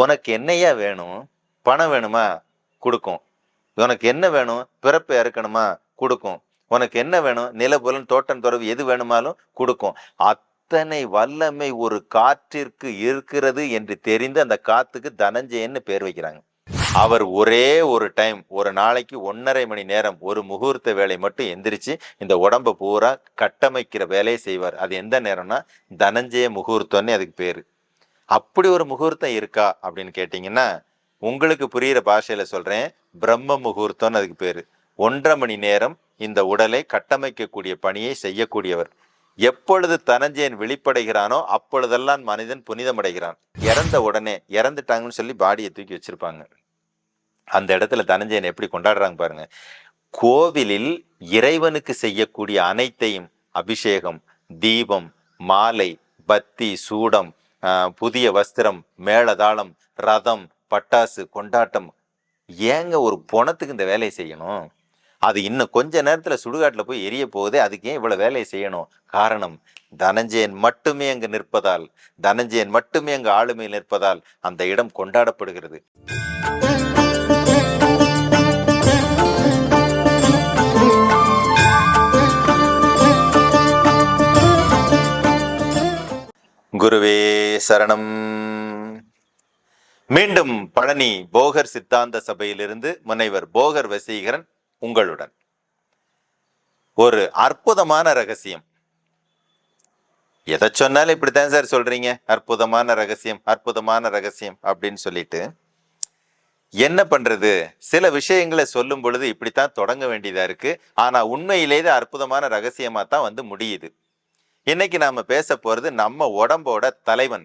உனக்கு என்னையா வேணும்? பணம் வேணுமா? கொடுக்கும். உனக்கு என்ன வேணும்? பிறப்பு இறக்கணுமா? கொடுக்கும். உனக்கு என்ன வேணும்? நிலபுலன் தோட்டம் தொடர்பு எது வேணுமாலும் கொடுக்கும். அத்தனை வல்லமை ஒரு காற்றிற்கு இருக்கிறது என்று தெரிந்து அந்த காத்துக்கு தனஞ்சயன்னு பேர் வைக்கிறாங்க. அவர் ஒரே ஒரு டைம் ஒரு நாளைக்கு ஒன்றரை மணி நேரம் ஒரு முகூர்த்த வேலை மட்டும் எந்திரிச்சு இந்த உடம்பை பூரா கட்டமைக்கிற வேலையை செய்வார். அது எந்த நேரம்னா தனஞ்சய முகூர்த்தம்னு அதுக்கு பேரு. அப்படி ஒரு முகூர்த்தம் இருக்கா அப்படின்னு கேட்டிங்கன்னா உங்களுக்கு புரிகிற பாஷையில் சொல்கிறேன் பிரம்ம முகூர்த்தம்னு அதுக்கு பேர். ஒன்றரை மணி நேரம் இந்த உடலை கட்டமைக்கக்கூடிய பணியை செய்யக்கூடியவர். எப்பொழுது தனஞ்சயன் வெளிப்படைகிறானோ அப்பொழுதெல்லாம் மனிதன் புனிதமடைகிறான். இறந்த உடனே இறந்துட்டாங்கன்னு சொல்லி பாடியை தூக்கி வச்சிருப்பாங்க. அந்த இடத்துல தனஞ்சயன் எப்படி கொண்டாடுறாங்க பாருங்க. கோவிலில் இறைவனுக்கு செய்யக்கூடிய அனைத்தையும் அபிஷேகம் தீபம் மாலை பத்தி சூடம் புதிய வஸ்திரம் மேளதாளம் ரதம் பட்டாசு கொண்டாட்டம். ஏங்க ஒரு பொணத்துக்கு இந்த வேலையை செய்யணும்? அது இன்னும் கொஞ்ச நேரத்துல சுடுகாட்டுல போய் எரிய போகுதே அதுக்கு ஏன் இவ்வளவு வேலையை செய்யணும்? காரணம் தனஞ்சயன் மட்டுமே அங்கு நிற்பதால் தனஞ்சயன் மட்டுமே அங்கு ஆளுமையில் நிற்பதால் அந்த இடம் கொண்டாடப்படுகிறது. குருவே சரணம். மீண்டும் பழனி போகர் சித்தாந்த சபையிலிருந்து முனைவர் போகர் வசீகரன் உங்களுடன். ஒரு அற்புதமான ரகசியம். எதை சொன்னாலும் இப்படித்தான் சார் சொல்றீங்க. அற்புதமான ரகசியம் அற்புதமான ரகசியம் அப்படின்னு சொல்லிட்டு. என்ன பண்றது? சில விஷயங்களை சொல்லும் பொழுது இப்படித்தான் தொடங்க வேண்டியதா இருக்கு. ஆனா உண்மையிலேயே அற்புதமான ரகசியமா தான் வந்து முடியுது. இன்னைக்கு நாம பேச போறது நம்ம உடம்போட தலைவன்.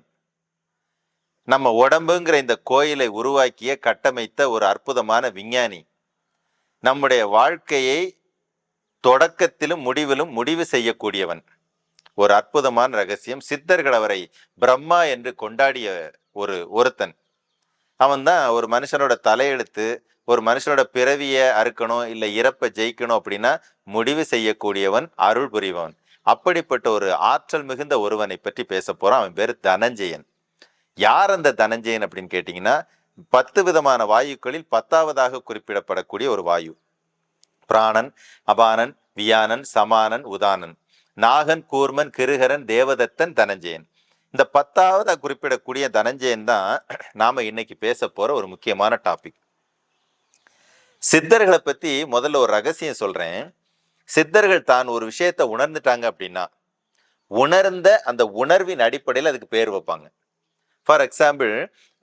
நம்ம உடம்புங்கிற இந்த கோயிலை உருவாக்கிய கட்டமைத்த ஒரு அற்புதமான விஞ்ஞானி. நம்முடைய வாழ்க்கையை தொடக்கத்திலும் முடிவிலும் முடிவு செய்யக்கூடியவன். ஒரு அற்புதமான ரகசியம். சித்தர்கள் அவரை பிரம்மா என்று கொண்டாடிய ஒரு ஒருத்தன். அவன் தான் ஒரு மனுஷனோட தலையெழுத்து ஒரு மனுஷனோட பிறவியை அறுக்கணும் இல்லை இறப்பை ஜெயிக்கணும் அப்படின்னா முடிவு செய்யக்கூடியவன் அருள் புரிபவன். அப்படிப்பட்ட ஒரு ஆற்றல் மிகுந்த ஒருவனை பற்றி பேச போகிறான் அவன் பேர் தனஞ்சயன். யார் அந்த தனஞ்சயன் அப்படின்னு கேட்டிங்கன்னா பத்து விதமான வாயுக்களில் பத்தாவதாக குறிப்பிடப்படக்கூடிய ஒரு வாயு. பிராணன் அபானன் வியானன் சமானன் உதானன். நாகன் கூர்மன் கிருகரன் தேவதத்தன் தனஞ்சயன். இந்த பத்தாவது குறிப்பிடக்கூடிய தனஞ்சயன் தான் நாம இன்னைக்கு பேச போற ஒரு முக்கியமான டாபிக். சித்தர்களை பத்தி முதல்ல ஒரு ரகசியம் சொல்றேன். சித்தர்கள் தான் ஒரு விஷயத்தை உணர்ந்துட்டாங்க அப்படின்னா உணர்ந்த அந்த உணர்வின் அடிப்படையில் அதுக்கு பேர் வைப்பாங்க. ஃபார் எக்ஸாம்பிள்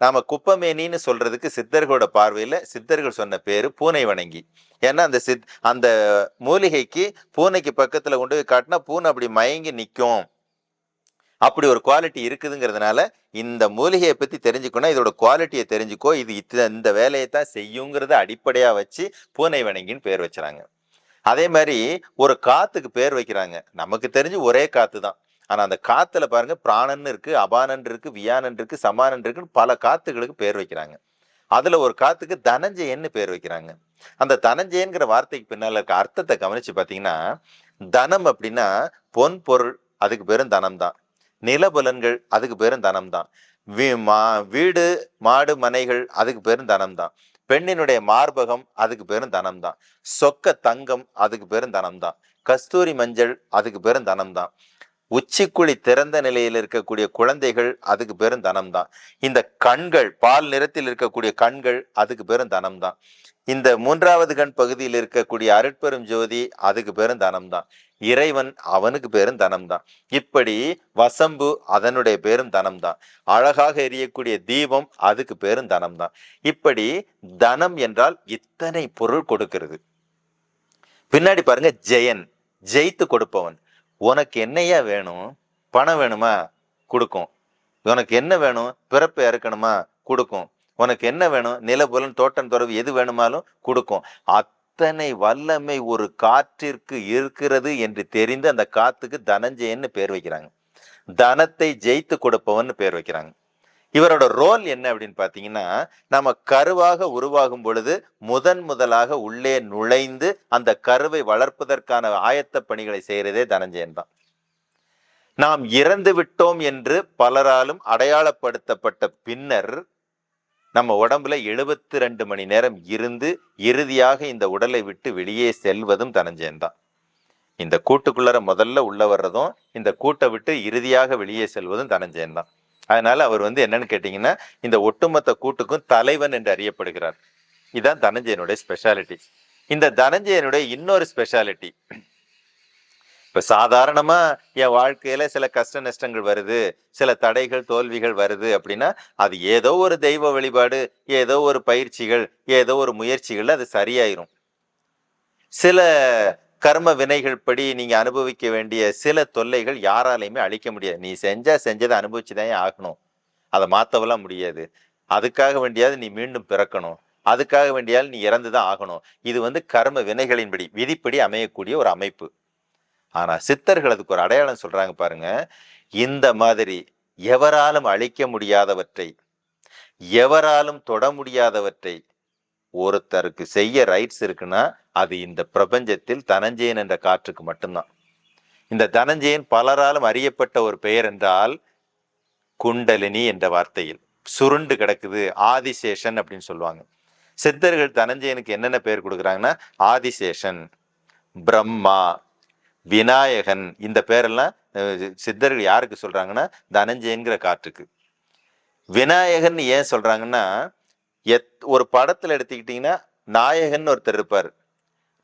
நாம குப்பமேனின்னு சொல்றதுக்கு சித்தர்களோட பார்வையில சித்தர்கள் சொன்ன பேரு பூனை வணங்கி. ஏன்னா அந்த சித் அந்த மூலிகைக்கு பூனைக்கு பக்கத்துல கொண்டு போய் காட்டினா பூனை அப்படி மயங்கி நிற்கும் அப்படி ஒரு குவாலிட்டி இருக்குதுங்கிறதுனால இந்த மூலிகையை பற்றி தெரிஞ்சுக்கணும் இதோட குவாலிட்டியை தெரிஞ்சுக்கோ இது இத்த- இந்த வேலையை தான் செய்யுங்கிறத அடிப்படையாக வச்சு பூனை வணங்கின்னு பேர் வச்சுறாங்க. அதே மாதிரி ஒரு காத்துக்கு பேர் வைக்கிறாங்க. நமக்கு தெரிஞ்சு ஒரே காத்து தான். ஆனால் அந்த காத்துல பாருங்க பிராணன் இருக்கு அபானன் இருக்கு வியானன் இருக்கு சமானன் இருக்குன்னு பல காத்துகளுக்கு பேர் வைக்கிறாங்க. அதுல ஒரு காத்துக்கு தனஞ்சயன்னு பேர் வைக்கிறாங்க. அந்த தனஞ்சயன்கிற வார்த்தைக்கு பின்னால் இருக்க அர்த்தத்தை கவனிச்சு பார்த்தீங்கன்னா தனம் அப்படின்னா பொன் பொருள் அதுக்கு பேரும் தனம் தான். நிலபுலன்கள் அதுக்கு பேரும் தனம் தான். வீ- மா- வீடு மாடு மனைகள் அதுக்கு பேரும் தனம் தான். பெண்ணினுடைய மார்பகம் அதுக்கு பேரும் தனம் தான் சொக்க தங்கம் அதுக்கு பேரும் தனம் தான் கஸ்தூரி மஞ்சள் அதுக்கு பேரும் தனம் தான் உச்சிக்குழி திறந்த நிலையில் இருக்கக்கூடிய குழந்தைகள் அதுக்கு பேரும் தனம் தான் இந்த கண்கள் பால் நிறத்தில் இருக்கக்கூடிய கண்கள் அதுக்கு பேரும் தனம் தான் இந்த மூன்றாவது கண் பகுதியில் இருக்கக்கூடிய அருட்பெரும் ஜோதி அதுக்கு பேரும் தனம் தான் இறைவன் அவனுக்கு பேரும் தனம் தான் இப்படி வசம்பு அதனுடைய பேரும் தனம் தான் அழகாக எரியக்கூடிய தீபம் அதுக்கு பேரும் தனம் தான் இப்படி தனம் என்றால் இத்தனை பொருள் கொடுக்கிறது. பின்னாடி பாருங்க ஜெயன். ஜெயித்து கொடுப்பவன். உனக்கு என்னையா வேணும்? பணம் வேணுமா? கொடுக்கும். உனக்கு என்ன வேணும்? பிறப்பு இறக்கணுமா? கொடுக்கும். உனக்கு என்ன வேணும்? நிலபுலன் தோட்டம் துறவு எது வேணுமாலும் கொடுக்கும். அத்தனை வல்லமை ஒரு காற்றிற்கு இருக்கிறது என்று தெரிந்து அந்த காத்துக்கு தனஞ்சயன்னு பேர் வைக்கிறாங்க. தனத்தை ஜெயித்து கொடுப்பவன்னு பேர் வைக்கிறாங்க. இவரோட ரோல் என்ன அப்படின்னு பார்த்தீங்கன்னா நம்ம கருவாக உருவாகும் பொழுது முதன் முதலாக உள்ளே நுழைந்து அந்த கருவை வளர்ப்பதற்கான ஆயத்த பணிகளை செய்கிறதே தனஞ்சயன் தான். நாம் இறந்து விட்டோம் என்று பலராலும் அடையாளப்படுத்தப்பட்ட பின்னர் நம்ம உடம்புல எழுபத்தி ரெண்டு மணி நேரம் இருந்து இறுதியாக இந்த உடலை விட்டு வெளியே செல்வதும் தனஞ்சயன் தான். இந்த கூட்டுக்குள்ளர முதல்ல உள்ள வர்றதும் இந்த கூட்டை விட்டு இறுதியாக வெளியே செல்வதும் தனஞ்சயன் தான். அதனால அவர் வந்து என்னன்னு கேட்டிங்கன்னா இந்த ஒட்டுமொத்த கூட்டுக்கும் தலைவன் என்று அறியப்படுகிறார். இதுதான் தனஞ்சயனுடைய ஸ்பெஷாலிட்டி இந்த தனஞ்சயனுடைய இன்னொரு ஸ்பெஷாலிட்டி இப்ப சாதாரணமா என் வாழ்க்கையில சில கஷ்ட நஷ்டங்கள் வருது சில தடைகள் தோல்விகள் வருது அப்படின்னா அது ஏதோ ஒரு தெய்வ வழிபாடு ஏதோ ஒரு பயிற்சிகள் ஏதோ ஒரு முயற்சிகள் அது சரியாயிரும். சில கர்ம வினைகள் படி நீங்க அனுபவிக்க வேண்டிய சில தொல்லைகள் யாராலையுமே அழிக்க முடியாது. நீ செஞ்சா செஞ்சதை அனுபவிச்சுதான் ஆகணும். அதை மாத்தவெல்லாம் முடியாது. அதுக்காக வேண்டியாவது நீ மீண்டும் பிறக்கணும். அதுக்காக வேண்டியால் நீ இறந்து தான் ஆகணும். இது வந்து கர்ம வினைகளின்படி விதிப்படி அமையக்கூடிய ஒரு அமைப்பு. ஆனா சித்தர்கள் அதுக்கு ஒரு அடையாளம் சொல்றாங்க பாருங்க. இந்த மாதிரி எவராலும் அழிக்க முடியாதவற்றை எவராலும் தொட முடியாதவற்றை ஒருத்தருக்கு செய்ய ரைட்ஸ் இருக்குன்னா அது இந்த பிரபஞ்சத்தில் தனஞ்சயன் என்ற காற்றுக்கு மட்டும்தான். இந்த தனஞ்சயன் பலராலும் அறியப்பட்ட ஒரு பெயர் என்றால் குண்டலினி என்ற வார்த்தையில். சுருண்டு கிடக்குது ஆதிசேஷன் அப்படின்னு சொல்லுவாங்க. சித்தர்கள் தனஞ்சயனுக்கு என்னென்ன பெயர் கொடுக்குறாங்கன்னா ஆதிசேஷன் பிரம்மா விநாயகன் இந்த பேரெல்லாம் சித்தர்கள் யாருக்கு சொல்றாங்கன்னா தனஞ்சயன்கிற காற்றுக்கு. விநாயகன் ஏன் சொல்றாங்கன்னா எத் ஒரு படத்தில் எடுத்துக்கிட்டீங்கன்னா நாயகன் ஒருத்தர் இருப்பார்.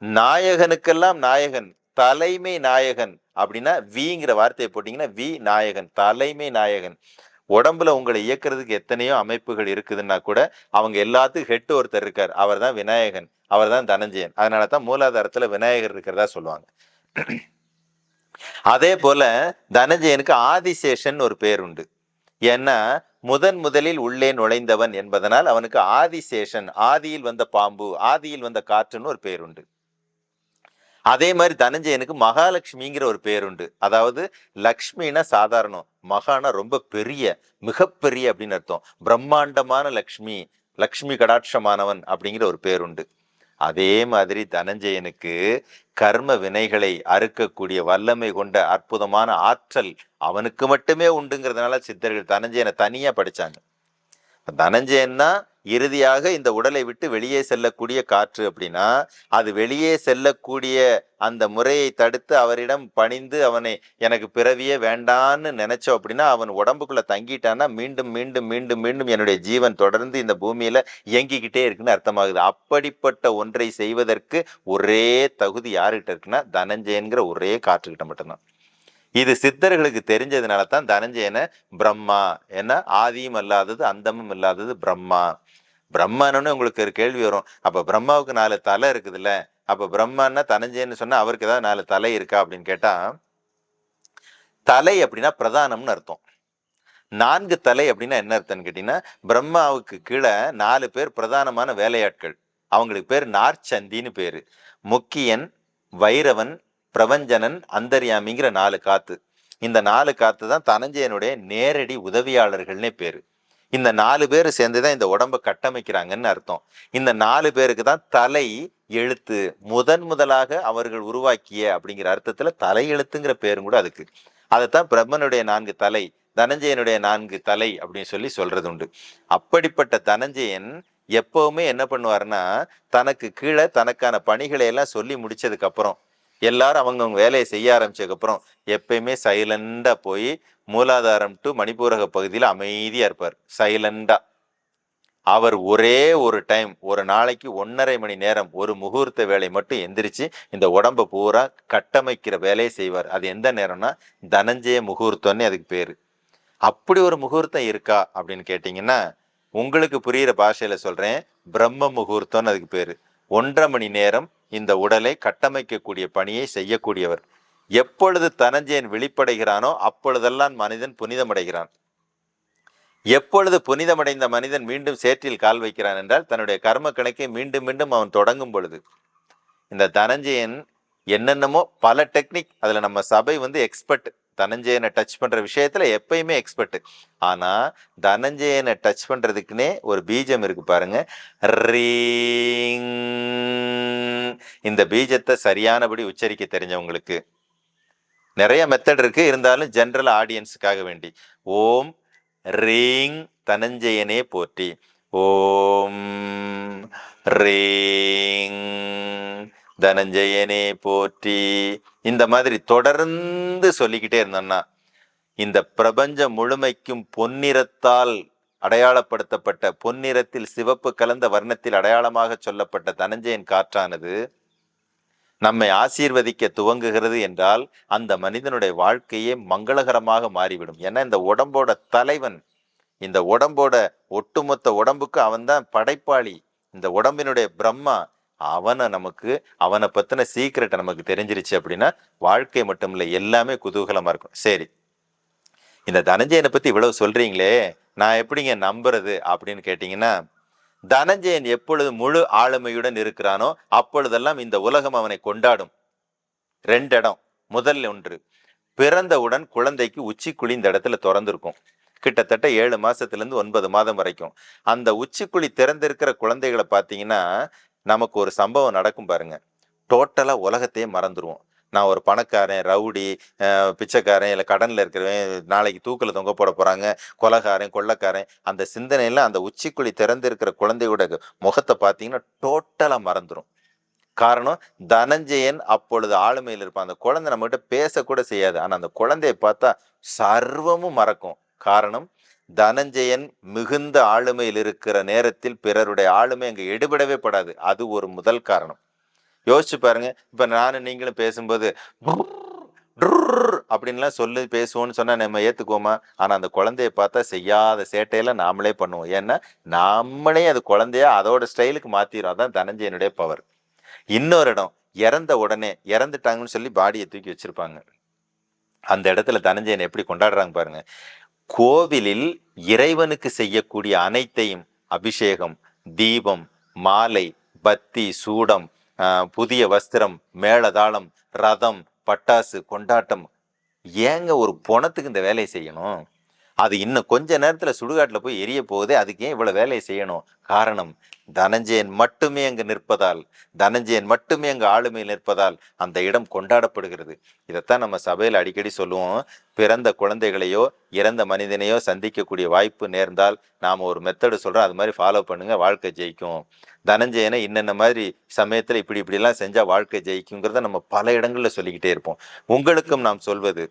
நாயகனுக்கெல்லாம் நாயகன் தலைமை நாயகன் அப்படின்னா விங்கிற வார்த்தையை போட்டிங்கன்னா வி நாயகன் தலைமை நாயகன். உடம்புல உங்களை இயக்குறதுக்கு எத்தனையோ அமைப்புகள் இருக்குதுன்னா கூட அவங்க எல்லாத்துக்கும் ஹெட் ஒருத்தர் இருக்கார். அவர் தான் விநாயகன் அவர் தான் தனஞ்சயன். அதனால தான் மூலாதாரத்தில் விநாயகர் இருக்கிறதா சொல்லுவாங்க. அதே போல தனஞ்சயனுக்கு ஆதிசேஷன் ஒரு பேர் உண்டு. ஏன்னா முதன் முதலில் உள்ளே நுழைந்தவன் என்பதனால் அவனுக்கு ஆதிசேஷன் ஆதியில் வந்த பாம்பு ஆதியில் வந்த காற்றுன்னு ஒரு பேர் உண்டு அதே மாதிரி தனஞ்சயனுக்கு மகாலட்சுமிங்கிற ஒரு பேருண்டு. அதாவது லக்ஷ்மினா சாதாரணம் மகானா ரொம்ப பெரிய மிகப்பெரிய அப்படின்னு அர்த்தம். பிரம்மாண்டமான லக்ஷ்மி லக்ஷ்மி கடாட்சமானவன் அப்படிங்கிற ஒரு பேருண்டு. அதே மாதிரி தனஞ்சயனுக்கு கர்ம வினைகளை அறுக்கக்கூடிய வல்லமை கொண்ட அற்புதமான ஆற்றல் அவனுக்கு மட்டுமே உண்டுங்கிறதுனால சித்தர்கள் தனஞ்சயனை தனியா படிச்சாங்க. தனஞ்சயன்னா இறுதியாக இந்த உடலை விட்டு வெளியே செல்லக்கூடிய காற்று அப்படின்னா அது வெளியே செல்லக்கூடிய அந்த முறையை தடுத்து அவரிடம் பணிந்து அவனை எனக்கு பிறவியே வேண்டான்னு நினைச்சோம் அப்படின்னா அவன் உடம்புக்குள்ள தங்கிட்டான்னா மீண்டும் மீண்டும் மீண்டும் மீண்டும் என்னுடைய ஜீவன் தொடர்ந்து இந்த பூமியில இயங்கிக்கிட்டே இருக்குன்னு அர்த்தமாகுது. அப்படிப்பட்ட ஒன்றை செய்வதற்கு ஒரே தகுதி யாருகிட்ட இருக்குன்னா தனஞ்சயன்கிற ஒரே காற்றுக்கிட்ட மட்டும்தான். இது சித்தர்களுக்கு தெரிஞ்சதுனால தான் தனஞ்சயனை பிரம்மா ஏன்னா ஆதியும் அல்லாதது அந்தமும் இல்லாதது பிரம்மா. பிரம்மன்னு உங்களுக்கு ஒரு கேள்வி வரும். அப்போ பிரம்மாவுக்கு நாலு தலை இருக்குதுல்ல? அப்போ பிரம்மான்னா தனஞ்சயன்னு சொன்னால் அவருக்கு ஏதாவது நாலு தலை இருக்கா அப்படின்னு கேட்டால் தலை அப்படின்னா பிரதானம்னு அர்த்தம். நான்கு தலை அப்படின்னா என்ன அர்த்தம்னு கேட்டிங்கன்னா பிரம்மாவுக்கு கீழே நாலு பேர் பிரதானமான வேலையாட்கள். அவங்களுக்கு பேர் நார்ச்சந்தின்னு பேர். முக்கியன் வைரவன் பிரபஞ்சனன் அந்தர்யாமிங்கிற நாலு காத்து. இந்த நாலு காத்து தான் தனஞ்சயனுடைய நேரடி உதவியாளர்கள்னே பேர். இந்த நாலு பேர் சேர்ந்து தான் இந்த உடம்ப கட்டமைக்கிறாங்கன்னு அர்த்தம். இந்த நாலு பேருக்கு தான் தலை எழுத்து முதன் முதலாக அவர்கள் உருவாக்கிய அப்படிங்கிற அர்த்தத்தில் தலை எழுத்துங்கிற பேரும் கூட அதுக்கு. அதைத்தான் பிரம்மனுடைய நான்கு தலை தனஞ்சயனுடைய நான்கு தலை அப்படின்னு சொல்லி சொல்றது உண்டு. அப்படிப்பட்ட தனஞ்சயன் எப்பவுமே என்ன பண்ணுவாருன்னா தனக்கு கீழே தனக்கான பணிகளை எல்லாம் சொல்லி முடிச்சதுக்கு அப்புறம் எல்லாரும் அவங்கவுங்க வேலையை செய்ய ஆரம்பிச்சதுக்கப்புறம் எப்பயுமே சைலண்டாக போய் மூலாதாரம் டு மணிப்பூரக பகுதியில் அமைதியாக இருப்பார். சைலண்டாக அவர் ஒரே ஒரு டைம் ஒரு நாளைக்கு ஒன்றரை மணி நேரம் ஒரு முகூர்த்த வேலை மட்டும் எந்திரிச்சு இந்த உடம்ப பூரா கட்டமைக்கிற வேலையை செய்வார். அது எந்த நேரம்னா தனஞ்சய முகூர்த்தம்னு அதுக்கு பேர். அப்படி ஒரு முகூர்த்தம் இருக்கா அப்படின்னு கேட்டிங்கன்னா உங்களுக்கு புரிகிற பாஷையில் சொல்கிறேன் பிரம்ம முகூர்த்தம்னு அதுக்கு பேர். ஒன்றரை மணி நேரம் இந்த உடலை கட்டமைக்கக்கூடிய பணியை செய்யக்கூடியவர். எப்பொழுது தனஞ்சயன் வெளிப்படைகிறானோ அப்பொழுதெல்லாம் மனிதன் புனிதமடைகிறான். எப்பொழுது புனிதமடைந்த மனிதன் மீண்டும் சேற்றில் கால் வைக்கிறான் என்றால் தன்னுடைய கர்ம கணக்கை மீண்டும் மீண்டும் அவன் தொடங்கும் பொழுது. இந்த தனஞ்சயன் என்னென்னமோ பல டெக்னிக் அதில் நம்ம சபை வந்து எக்ஸ்பர்ட் தனஞ்சயனை டச் பண்ணுற விஷயத்தில் எப்பயுமே எக்ஸ்பர்ட்டு ஆனால் தனஞ்சயனை டச் பண்ணுறதுக்குனே ஒரு பீஜம் இருக்கு பாருங்க. ரீங். இந்த பீஜத்தை சரியானபடி உச்சரிக்க தெரிஞ்சவங்களுக்கு. நிறைய மெத்தட் இருக்குது இருந்தாலும் ஜென்ரல் ஆடியன்ஸுக்காக வேண்டி. ஓம் ரீங் தனஞ்சயனே போற்றி. ஓம் ரீங் தனஞ்சயனே போற்றி. இந்த மாதிரி தொடர்ந்து சொல்லிக்கிட்டே இருந்தோம்னா இந்த பிரபஞ்சம் முழுமைக்கும் பொன்னிறத்தால் அடையாளப்படுத்தப்பட்ட பொன்னிறத்தில் சிவப்பு கலந்த வர்ணத்தில் அடையாளமாக சொல்லப்பட்ட தனஞ்சயன் காற்றானது நம்மை ஆசீர்வதிக்க துவங்குகிறது என்றால் அந்த மனிதனுடைய வாழ்க்கையே மங்களகரமாக மாறிவிடும். ஏன்னா இந்த உடம்போட தலைவன் இந்த உடம்போட ஒட்டுமொத்த உடம்புக்கு அவன்தான் படைப்பாளி. இந்த உடம்பினுடைய பிரம்மா அவனை நமக்கு அவனை பத்தின சீக்கிரட்டை நமக்கு தெரிஞ்சிருச்சு அப்படின்னா வாழ்க்கை மட்டும் இல்லை எல்லாமே குதூகலமா இருக்கும். சரி. இந்த தனஞ்சயனை பத்தி இவ்வளவு சொல்றீங்களே நான் எப்படிங்க நம்புறது அப்படின்னு கேட்டீங்கன்னா தனஞ்சயன் எப்பொழுது முழு ஆளுமையுடன் இருக்கிறானோ அப்பொழுதெல்லாம் இந்த உலகம் அவனை கொண்டாடும். ரெண்டு இடம் முதல் ஒன்று பிறந்தவுடன் குழந்தைக்கு உச்சிக்குழி இந்த இடத்துல திறந்திருக்கும். கிட்டத்தட்ட ஏழு மாசத்துல இருந்து ஒன்பது மாதம் வரைக்கும். அந்த உச்சிக்குழி திறந்திருக்கிற குழந்தைகளை பார்த்தீங்கன்னா நமக்கு ஒரு சம்பவம் நடக்கும் பாருங்க. டோட்டலாக உலகத்தையே மறந்துடுவோம் நான் ஒரு பணக்காரன் ரவுடி பிச்சைக்காரன் இல்லை கடனில் இருக்கிறவன் நாளைக்கு தூக்கில் தொங்க போட போகிறாங்க கொலகாரன் கொள்ளக்காரன் அந்த சிந்தனையில் அந்த உச்சிக்குழி திறந்திருக்கிற குழந்தையோட முகத்தை பார்த்தீங்கன்னா டோட்டலாக மறந்துடும் காரணம் தனஞ்சயன் அப்பொழுது ஆளுமையில் இருப்பான். அந்த குழந்தை நம்மகிட்ட பேசக்கூட செய்யாது. ஆனால் அந்த குழந்தையை பார்த்தா சர்வமும் மறக்கும். காரணம் தனஞ்சயன் மிகுந்த ஆளுமையில் இருக்கிற நேரத்தில் பிறருடைய ஆளுமை அங்கே எடுபடவே படாது. அது ஒரு முதல் காரணம். யோசிச்சு பாருங்க. இப்போ நானும் நீங்களும் பேசும்போது அப்படின்லாம் சொல்லி பேசுவோம்னு சொன்னா நம்ம ஏத்துக்குவோமா ஆனா அந்த குழந்தைய பார்த்தா செய்யாத சேட்டையெல்லாம் நாமளே பண்ணுவோம் ஏன்னா நாமளே அது குழந்தைய அதோட ஸ்டைலுக்கு மாத்திரும் அதான் தனஞ்சயனுடைய பவர் இன்னொரு இடம் இறந்த உடனே இறந்துட்டாங்கன்னு சொல்லி பாடியை தூக்கி வச்சிருப்பாங்க அந்த இடத்துல தனஞ்சயன் எப்படி கொண்டாடுறாங்க பாருங்க கோவிலில் இறைவனுக்கு செய்யக்கூடிய அனைத்தையும் அபிஷேகம் தீபம் மாலை பத்தி சூடம் புதிய வஸ்திரம் மேளதாளம் ரதம் பட்டாசு கொண்டாட்டம். ஏங்க ஒரு பொணத்துக்கு இந்த வேலையை செய்யணும்? அது இன்னும் கொஞ்ச நேரத்தில் சுடுகாட்டில் போய் எரிய போகுது. அதுக்கு ஏன் இவ்வளோ வேலையை செய்யணும்? காரணம் தனஞ்சயன் மட்டுமே அங்கு நிற்பதால் தனஞ்சயன் மட்டுமே அங்கு ஆளுமையில் நிற்பதால் அந்த இடம் கொண்டாடப்படுகிறது. இதைத்தான் நம்ம சபையில் அடிக்கடி சொல்லுவோம். பிறந்த குழந்தைகளையோ இறந்த மனிதனையோ சந்திக்கக்கூடிய வாய்ப்பு நேர்ந்தால் நாம் ஒரு மெத்தடு சொல்கிறோம் அது மாதிரி ஃபாலோ பண்ணுங்கள் வாழ்க்கை ஜெயிக்கும். தனஞ்சயனை இன்னென்ன மாதிரி சமயத்தில் இப்படி இப்படிலாம் செஞ்சால் வாழ்க்கை ஜெயிக்குங்கிறத நம்ம பல இடங்களில் சொல்லிக்கிட்டே இருப்போம். உங்களுக்கும் நாம் சொல்வது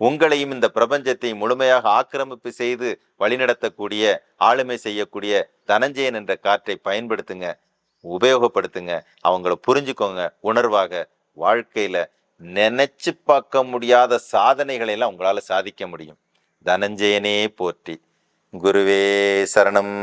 உங்களையும் இந்த பிரபஞ்சத்தை முழுமையாக ஆக்கிரமிப்பு செய்து வழிநடத்தக்கூடிய ஆளுமை செய்யக்கூடிய தனஞ்சயன் என்ற காற்றை பயன்படுத்துங்க உபயோகப்படுத்துங்க. அவங்கள புரிஞ்சுக்கோங்க. உணர்வாக வாழ்க்கையில நினைச்சு பார்க்க முடியாத சாதனைகளை எல்லாம் உங்களால சாதிக்க முடியும். தனஞ்சயனே போற்றி. குருவே சரணம்.